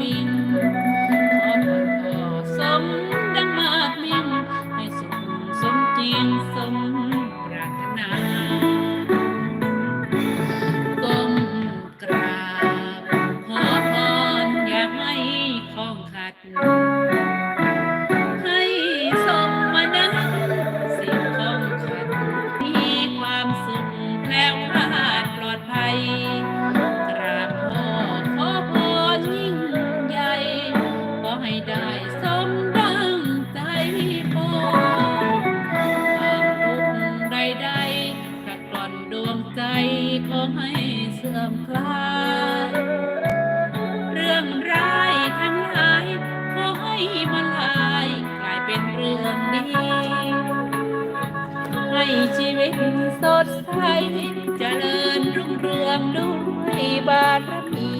mean ขอให้เสื่อมคลาย เรื่องร้ายทั้งหลายขอให้มาลายกลายเป็นเรื่องดีให้ชีวิตสดใสเจริญรุ่งเรืองด้วยบารมี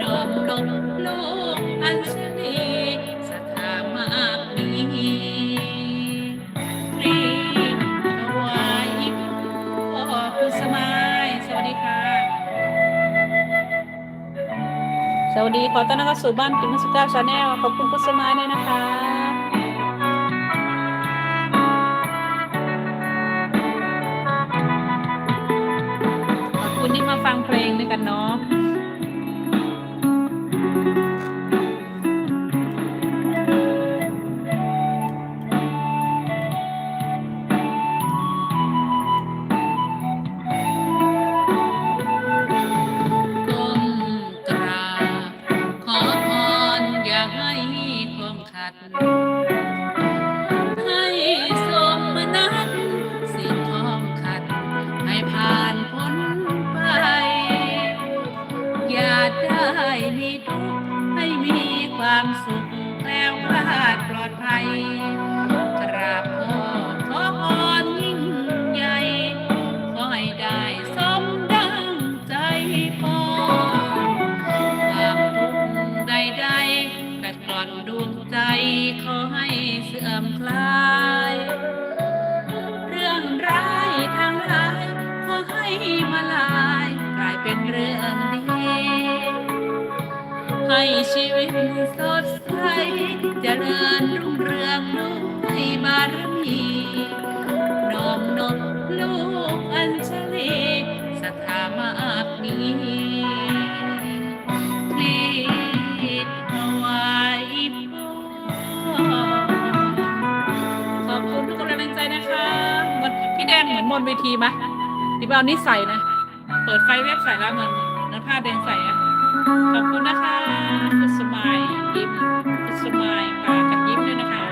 น้อมนบโลกอัญช สวัสดีขอต้อนรับสู่บ้านกินมุสก้าชาแนลขอบคุณคุณสมัยด้วยนะคะ ขอบคุณที่มาฟังเพลงด้วยกันเนาะ ความสุขแคล้วคลาดปลอดภัย กราบพ่อขอพรยิ่งใหญ่ ขอให้ได้สมดังใจพอความทุกข์ใดๆกัดกร่อนดวงใจ ขอให้เสื่อมคลาย เรื่องร้ายทางหลาย ขอให้มาลาย กลายเป็นเรื่องดี ให้ชีวิตสดใสเจริญรุ่งเรืองด้วยบารมีน้อมนบลูกอัญชลีศรัทธามากมีพลีถวายพ่อขอบคุณทุกกำลังใจนะคะมันพี่แดงเหมือนบนเวทีไหมดิบเอานี่ใส่นะ เปิดไฟแวบใส่แล้วเหมือนเนื้อผ้าแดงใส่ ขอบคุณนะคะคุณสมายยิ้มคุณสมายปากับยิ้มด้วยนะคะ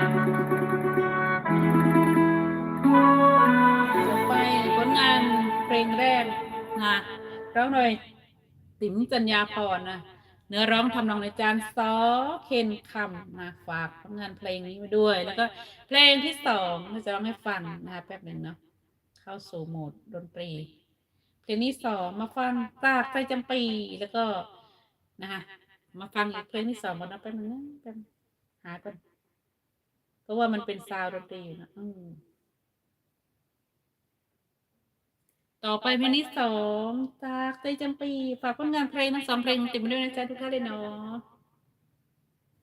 ต่อไปผลงานเพลงแรกนะร้องโดยติ๋มจัญญาพรนะเนื้อร้องทำนองในจานซอเคนคำมาฝากผลงานเพลงนี้มาด้วย แล้วก็เพลงที่สองเราจะร้องให้ฟังนะคะแป๊บหนึ่งเนาะเข้าสู่โหมดดนตรีเพลงที่สองมาฟังตากใจจำปีแล้วก็ นะคะมาฟังอีกเพลงที่สองก่อนนะแป๊บนึงนะแป๊บหาก่อนเพราะว่ามันเป็นซาวด์ดนตรีอยู่นะอืมต่อไปเพลงที่สองจากใจจำปี ฝากผลงานเพลงทั้งสองเพลงติดมาด้วยนะจ๊ะทุกท่านเลยเนาะ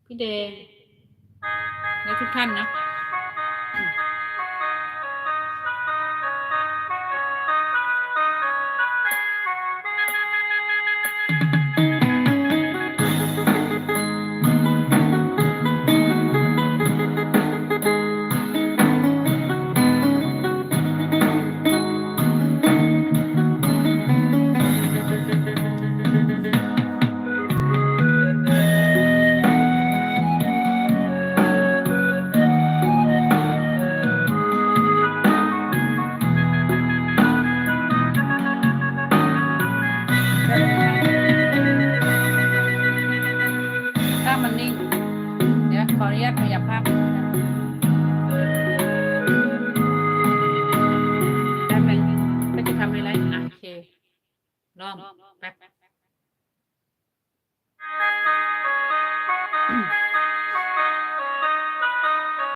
พี่แดงและทุกท่านนะ้ามันนิ่ง เดี๋ยวขออนุญาตขยับภาพได้ไหมก็ทำให้ไลนะโอเคลองแป๊บ